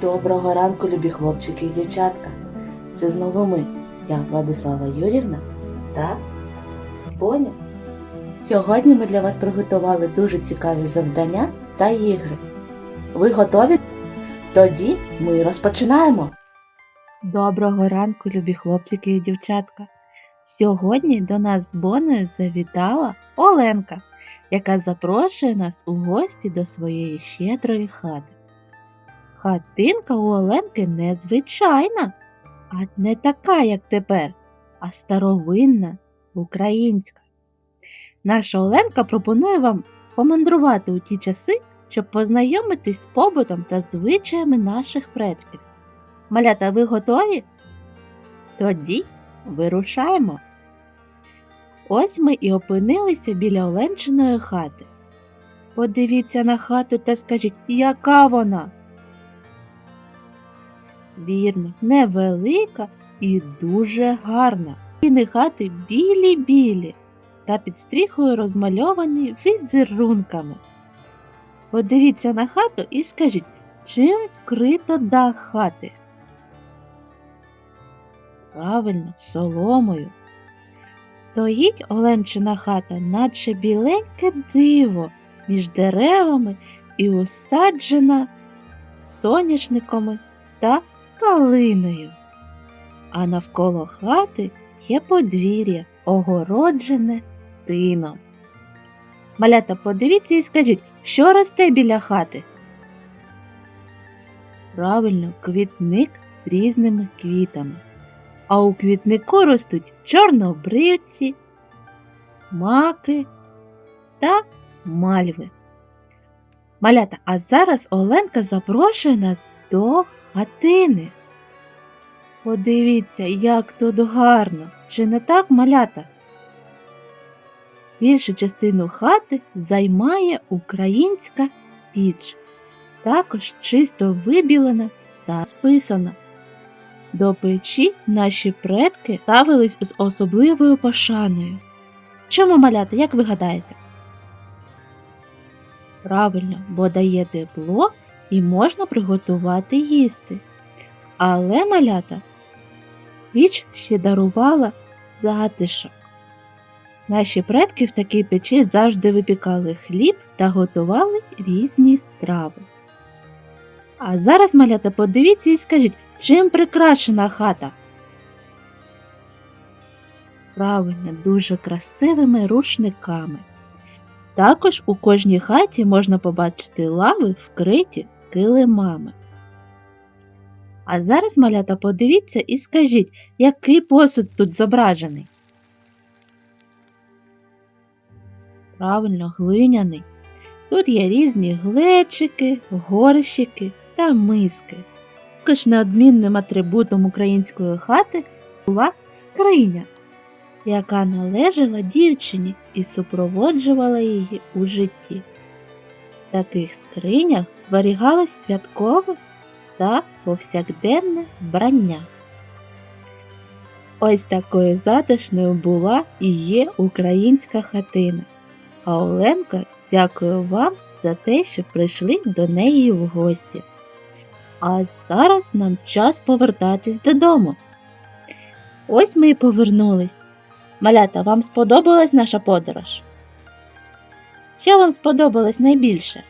Доброго ранку, любі хлопчики і дівчатка. Це знову ми, я Владислава Юрівна та Боня. Сьогодні ми для вас приготували дуже цікаві завдання та ігри. Ви готові? Тоді ми розпочинаємо. Доброго ранку, любі хлопчики і дівчатка. Сьогодні до нас з Боною завітала Оленка, яка запрошує нас у гості до своєї щедрої хати. Хатинка у Оленки незвичайна, а не така, як тепер, а старовинна, українська. Наша Оленка пропонує вам помандрувати у ті часи, щоб познайомитись з побутом та звичаями наших предків. Малята, ви готові? Тоді вирушаємо. Ось ми і опинилися біля Оленчиної хати. Подивіться на хату та скажіть, яка вона? Вірно, невелика і дуже гарна. Стіни хати білі-білі та під стріхою розмальовані візерунками. Подивіться на хату і скажіть, чим вкрито дах хати? Правильно, соломою. Стоїть Оленчина хата, наче біленьке диво між деревами і усаджена соняшниками та калиною. А навколо хати є подвір'я, огороджене тином. Малята, подивіться і скажіть, що росте біля хати? Правильно, квітник з різними квітами. А у квітнику ростуть чорнобривці, маки та мальви. Малята, а зараз Оленка запрошує нас до хатини. Подивіться, як тут гарно, чи не так малята? Більшу частину хати займає українська піч, також чисто вибілена та списана. До печі наші предки ставились з особливою пошаною. Чому малята, як ви гадаєте? Правильно, бо дає тепло і можна приготувати їсти. Але малята піч ще дарувала затишок. Наші предки в такій печі завжди випікали хліб та готували різні страви. А зараз, малята, подивіться і скажіть, чим прикрашена хата? Правильно, дуже красивими рушниками. Також у кожній хаті можна побачити лави, вкриті килимами. А зараз, малята, подивіться і скажіть, який посуд тут зображений? Правильно, глиняний. Тут є різні глечики, горщики та миски. Також неодмінним атрибутом української хати була скриня, яка належала дівчині і супроводжувала її у житті. В таких скринях зберігалось святкове та повсякденне вбрання. Ось такою затишною була і є українська хатина. А Оленка дякую вам за те, що прийшли до неї в гості. А зараз нам час повертатись додому. Ось ми і повернулись. Малята, вам сподобалась наша подорож? Що вам сподобалось найбільше?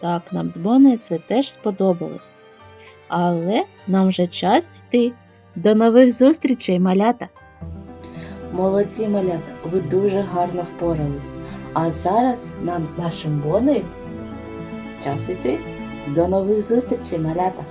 Так, нам з Бонею це теж сподобалось. Але нам вже час йти. До нових зустрічей, малята! Молодці малята, ви дуже гарно впорались. А зараз нам з нашим бонею час іти. До нових зустрічей, малята!